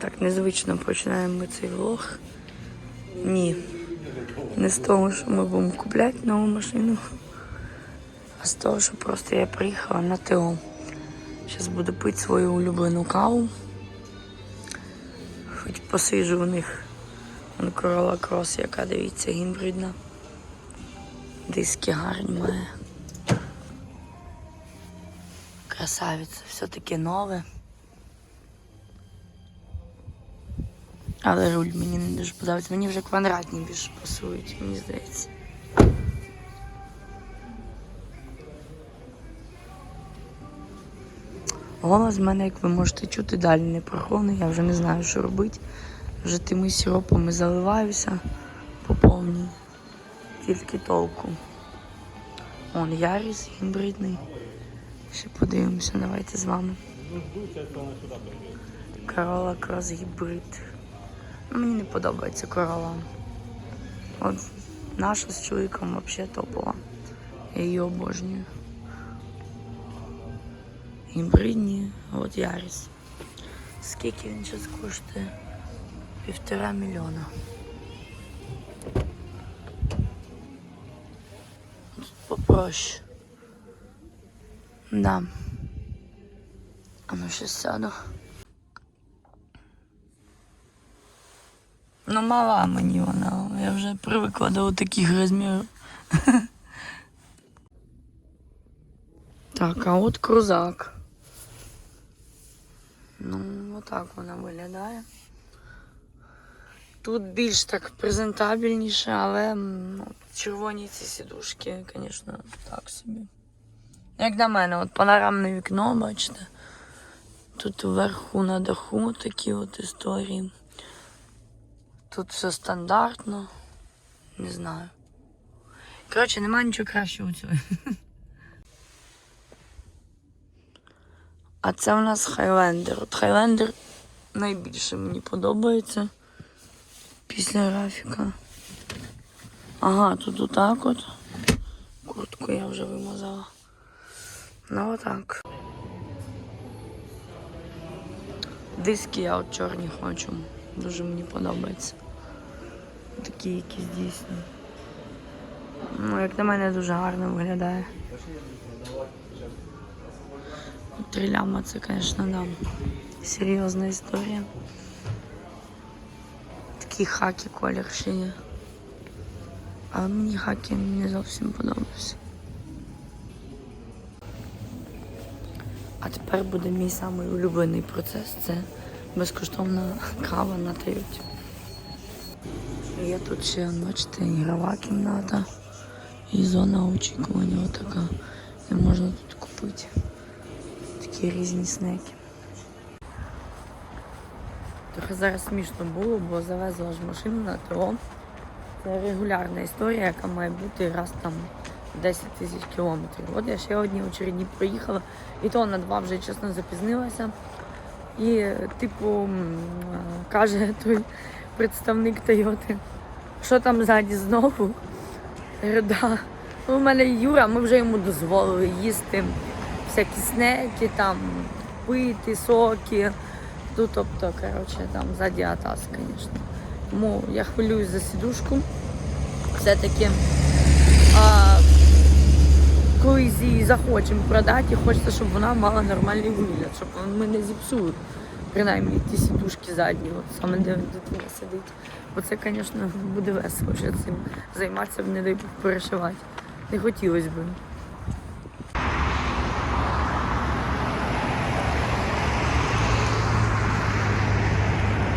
Так незвично починаємо ми цей влог. Ні. Не з того, що ми будемо купляти нову машину, а з того, що просто я приїхала на ТО. Зараз буду пити свою улюблену каву. Хоч посиджу у них Corolla Cross, яка дивіться, гібридна. Диски гарні має. Красавиця, все таке нове. Але руль мені не дуже подобається. Мені вже квадратні більше пасують, мені здається. Голос в мене, як ви можете чути, далі не проховний, я вже не знаю, що робити. Вже тими сиропами заливаюся по повній. Тільки толку. Он Яріс гібридний. Ще подивимося, давайте з вами. Corolla Cross гібрид. Мені не подобається Corolla. От наша з чоловіком взагалі топова. Я її обожнюю. Гібридні, от Яріс. Скільки він зараз коштує? Півтора мільйона. Попроще. Да. А ну ще сяду. Ну, мала мені вона. Я вже привикла до таких розмірів. Так, а от крузак. Ну, отак вона виглядає. Тут більш так презентабельніше, але ну, червоні ці сідушки, звісно, так собі. Як на мене, от панорамне вікно, бачите. Тут вверху на даху такі от історії. Тут все стандартно. Не знаю. Коротше, немає нічого кращого у цього. А це у нас Хайлендер. От Хайлендер найбільше мені подобається після графіка. Ага, тут отак от. Куртку я вже вимазала. Ну отак. Диски я от чорні хочу. Дуже мені подобається. Такі якісь дійсні. Ну, як на мене, дуже гарно виглядає. Три ляма це, звісно, да. Серйозна історія. Такий хакі колір ще є. Але мені хакі не зовсім подобався. А тепер буде мій самий улюблений процес це безкоштовна кава на. Є тут ще, бачите, ігрова кімната і зона очікування отака. Де можна тут купити такі різні снеки. Трохи зараз смішно було, бо завезла ж машину на ТО. Це регулярна історія, яка має бути раз там 10 тисяч кілометрів. От я ще одні очередні проїхала, і то на два вже чесно запізнилася. І, типу, каже той представник Тойоти, що там ззаді знову? Говорю, да. Ну, У мене Юра, ми вже йому дозволили їсти всякі снеки, там, пити, соки. Ну, тобто, коротше, там ззаді атас, звісно. Тому я хвилююсь за сідушку. Все-таки а, колись її захочемо продати, хочеться, щоб вона мала нормальний вигляд, щоб ми не зіпсули. Принаймні ті сідушки задні, от саме де дитина сидить. Бо це, звісно, буде весело вже цим займатися, не дай перешивати. Не хотілося б.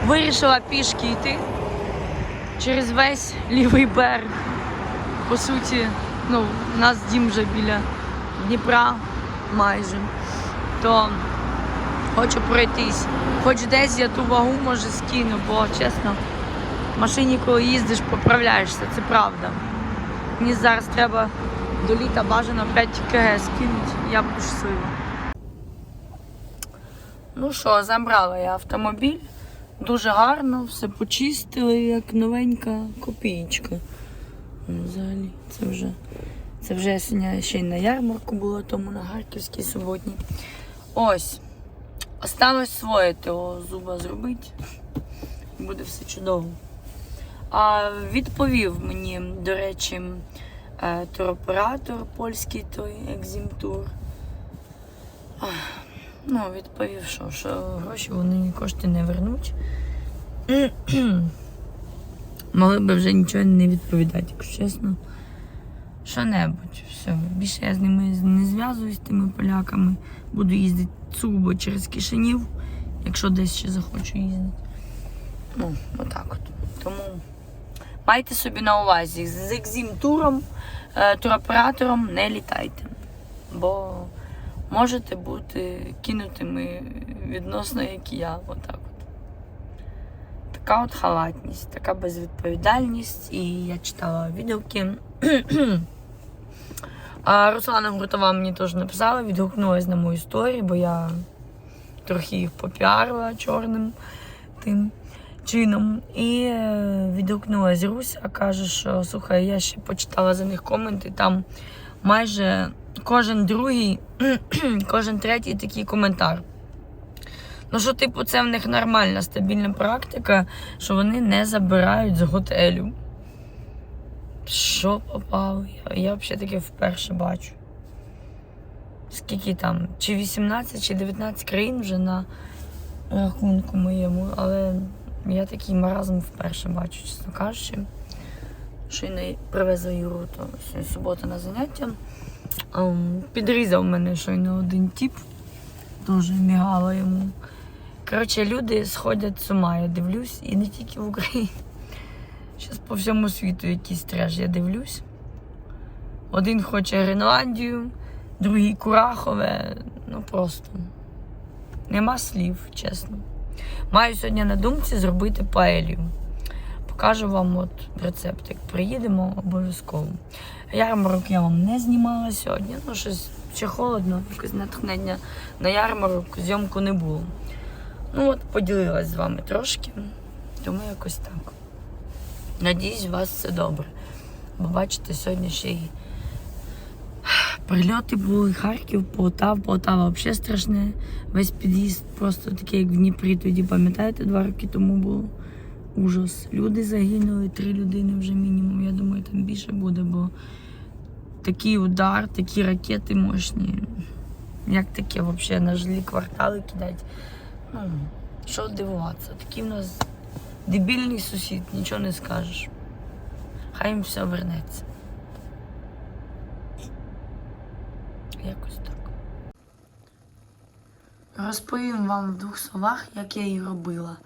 Вирішила пішки йти через весь лівий берег. По суті, ну, у нас дім вже біля Дніпра майже. То хочу пройтись. Хоч десь я ту вагу може скину, бо чесно, в машині, коли їздиш, поправляєшся, це правда. Мені зараз треба до літа бажано 5 кг скинути, я буду щаслива. Ну що, забрала я автомобіль. Дуже гарно, все почистили, як новенька копієчка. Взагалі, це вже, це вже сьогодні ще й на ярмарку була, тому на Харківській суботній. Ось. Осталось своє того зуба зробити. Буде все чудово. А відповів мені, до речі, е, туроператор польський той екзімтур. Ну, відповів, що, що гроші вони кошти не вернуть. Могли би вже нічого не відповідати, якщо чесно. Що-небудь, все. Більше я з ними не зв'язуюсь з тими поляками. Буду їздити сугубо через Кишинів, якщо десь ще захочу їздити. Ну, отак от. Тому майте собі на увазі, з екзім-туром, е, туроператором не літайте. Бо можете бути кинутими відносно, як і я. Отак от. Така от халатність, така безвідповідальність. І я читала відгуки. А Руслана Грутова мені теж написала, відгукнулась на мою історію, бо я трохи їх попіарила чорним тим чином. І е, відгукнулась Руся, каже, що слухай, я ще почитала за них коменти. Там майже кожен другий, кожен третій такий коментар. Ну, що, типу, це в них нормальна стабільна практика, що вони не забирають з готелю. Що попало? Я, я взагалі таке вперше бачу. Скільки там? Чи 18, чи 19 країн вже на рахунку моєму, але я такий маразм вперше бачу, чесно кажучи. Щойно привезла Юру, то субота на заняття. Підрізав мене щойно один тіп, дуже мігало йому. Коротше, люди сходять з ума, я дивлюсь, і не тільки в Україні. Зараз по всьому світу якийсь треш, я дивлюсь. Один хоче Гренландію, другий Курахове. Ну просто нема слів, чесно. Маю сьогодні на думці зробити паелью. Покажу вам от рецепт. Як приїдемо, обов'язково. Ярмарок я вам не знімала сьогодні. Ну, щось ще холодно, якось натхнення на ярмарок, зйомку не було. Ну от, поділилась з вами трошки, тому якось так. Надіюсь, у вас все добре. Бо бачите, сьогодні ще й прильоти були, Харків, Полтава. Полтава взагалі страшне. Весь під'їзд просто такий, як в Дніпрі. Тоді пам'ятаєте, два роки тому було ужас. Люди загинули, три людини вже мінімум. Я думаю, там більше буде, бо такий удар, такі ракети мощні. Як таке взагалі на жилі квартали кидати? Що дивуватися? Такий в нас дебільний сусід, нічого не скажеш. Хай їм все вернеться. Якось так. Розповім вам в двох словах, як я її робила.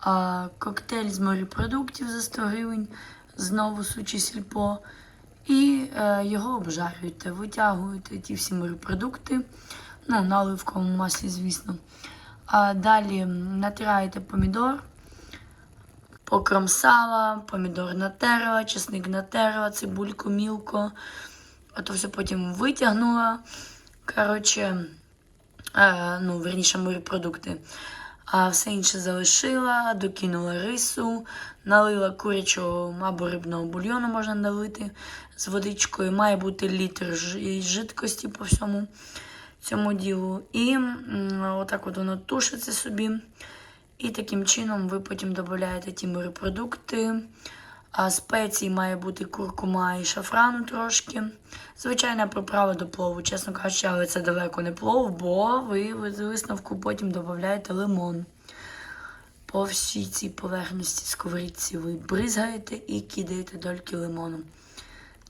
А, коктейль з морепродуктів за 100 гривень, знову сучі сільпо. І е, його обжарюєте, витягуєте ті всі морепродукти, ну, на оливковому маслі, звісно. А далі натираєте помідор, покром сала, помідор натерла, чесник натерла, цибульку мілко. Ото все потім витягнула. Коротше, е, ну, верніше, морепродукти. А все інше залишила, докинула рису, налила курячого або рибного бульйону можна налити з водичкою. Має бути літр жидкості по всьому цьому ділу. І отак от воно тушиться собі. І таким чином ви потім додаєте ті морепродукти. А спецій має бути куркума і шафрану трошки. Звичайна приправа до плову, чесно кажучи, але це далеко не плов, бо ви в висновку потім додаєте лимон. По всій цій поверхності сковорідці ви бризгаєте і кидаєте дольки лимону.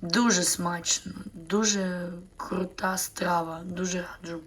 Дуже смачно, дуже крута страва, дуже раджу.